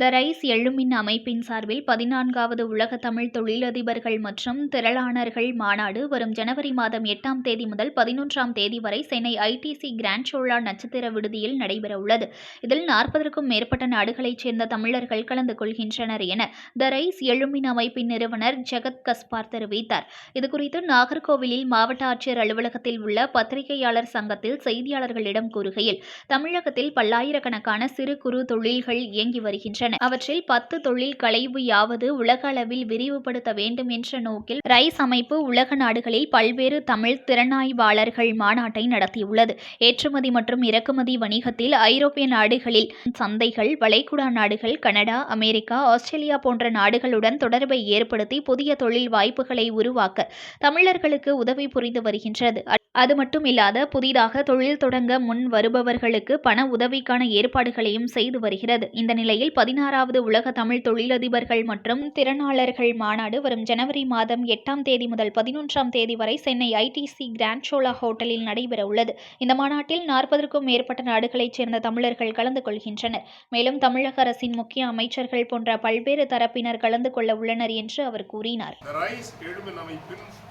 The rise எழுமின் அமைப்பின் சார்பில் பதினான்காவது உலக தமிழ் தொழிலதிபர்கள் மற்றும் திரளானர்கள் மாநாடு வரும் ஜனவரி மாதம் எட்டாம் தேதி முதல் பதினொன்றாம் தேதி வரை சென்னை ஐடிசி கிராண்ட் சோழா நட்சத்திர விடுதியில் நடைபெறவுள்ளது. இதில் நாற்பதற்கும் மேற்பட்ட நாடுகளைச் சேர்ந்த தமிழர்கள் கலந்து கொள்கின்றனர் என த ரைஸ் எழுமின் அமைப்பின் நிறுவனர் ஜெகத் கஸ்பார் தெரிவித்தார். இதுகுறித்து நாகர்கோவிலில் மாவட்ட ஆட்சியர் அலுவலகத்தில் உள்ள பத்திரிகையாளர் சங்கத்தில் செய்தியாளர்களிடம் கூறுகையில் தமிழகத்தில் பல்லாயிரக்கணக்கான சிறு குறு தொழில்கள் இயங்கி வருகின்றன. அவற்றில் பத்து தொழில் கலைவு யாவது உலக அளவில் விரிவுபடுத்த வேண்டும் என்ற நோக்கில் ரைஸ் அமைப்பு உலக நாடுகளில் பல்வேறு தமிழ் திறனாய்வாளர்கள் மாநாட்டை நடத்தியுள்ளது. ஏற்றுமதி மற்றும் இறக்குமதி வணிகத்தில் ஐரோப்பிய நாடுகளில் சந்தைகள் வளைகுடா நாடுகள் கனடா அமெரிக்கா ஆஸ்திரேலியா போன்ற நாடுகளுடன் தொடர்பை ஏற்படுத்தி புதிய தொழில் வாய்ப்புகளை உருவாக்க தமிழர்களுக்கு உதவி புரிந்து வருகின்றது. அது மட்டும் இல்லாத புதிதாக தொழில் தொடங்க முன் வருபவர்களுக்கு பண உதவிக்கான ஏற்பாடுகளையும் செய்து வருகிறது. இந்த நிலையில் பதினாறாவது உலக தமிழ் தொழிலதிபர்கள் மற்றும் திறனாளர்கள் மாநாடு வரும் ஜனவரி மாதம் எட்டாம் தேதி முதல் பதினொன்றாம் தேதி வரை சென்னை ஐடிசி கிராண்ட் சோலா ஹோட்டலில் நடைபெற உள்ளது. இந்த மாநாட்டில் நாற்பதற்கும் மேற்பட்ட நாடுகளைச் சேர்ந்த தமிழர்கள் கலந்து கொள்கின்றனர். மேலும் தமிழக அரசின் முக்கிய அமைச்சர்கள் போன்ற பல்வேறு தரப்பினர் கலந்து கொள்ள உள்ளனர் என்று அவர் கூறினார்.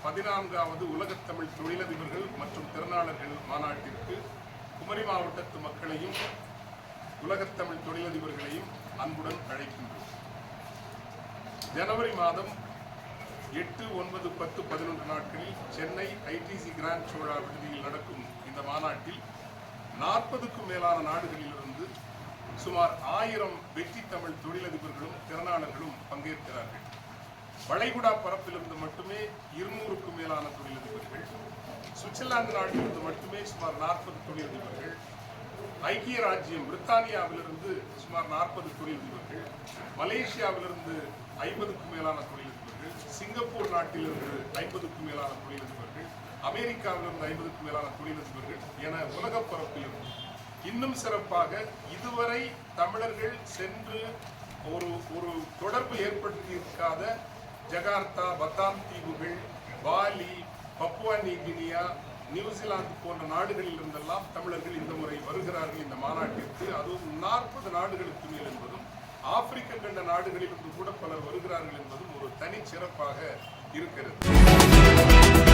பதினான்காவது உலகத் தமிழ் தொழிலதிபர்கள் மற்றும் திறனாளர்கள் மாநாட்டிற்கு குமரி மாவட்டத்து மக்களையும் உலகத் தமிழ் தொழிலதிபர்களையும் அன்புடன் அழைக்கின்றோம். ஜனவரி மாதம் எட்டு ஒன்பது பத்து பதினொன்று நாட்களில் சென்னை ஐடிசி கிராண்ட் சோழா விடுதியில் நடக்கும் இந்த மாநாட்டில் நாற்பதுக்கும் மேலான நாடுகளிலிருந்து சுமார் ஆயிரம் வெற்றி தமிழ் தொழிலதிபர்களும் திறனாளர்களும் பங்கேற்கிறார்கள். வளைகுடா பரப்பிலிருந்து மட்டுமே இருநூறுக்கும் மேலான தொழிலதிபர்கள் சுவிட்சர்லாந்து நாட்டிலிருந்து மட்டுமே சுமார் நாற்பது தொழிலதிபர்கள் ஐக்கிய ராஜ்யம் பிரித்தானியாவிலிருந்து சுமார் நாற்பது தொழிலதிபர்கள் மலேசியாவிலிருந்து ஐம்பதுக்கும் மேலான தொழிலதிபர்கள் சிங்கப்பூர் நாட்டிலிருந்து ஐம்பதுக்கும் மேலான தொழிலதிபர்கள் அமெரிக்காவிலிருந்து ஐம்பதுக்கும் மேலான தொழிலதிபர்கள் என உலக பரப்பிலிருந்து இன்னும் சிறப்பாக இதுவரை தமிழர்கள் சென்று ஒரு ஒரு தொடர்பு ஏற்படுத்தியிருக்காத ஜகார்த்தா பத்தாம் தீவுகள் பாலி பப்புவா நியூகினியா நியூசிலாந்து போன்ற நாடுகளில் இருந்தெல்லாம் தமிழர்கள் இந்த முறை வருகிறார்கள் இந்த மாநாட்டிற்கு. அதுவும் நாற்பது நாடுகளுக்கு மேல் என்பதும் ஆப்பிரிக்க கண்ட நாடுகளிலிருந்து கூட பலர் வருகிறார்கள் என்பதும் ஒரு தனிச்சிறப்பாக இருக்கிறது.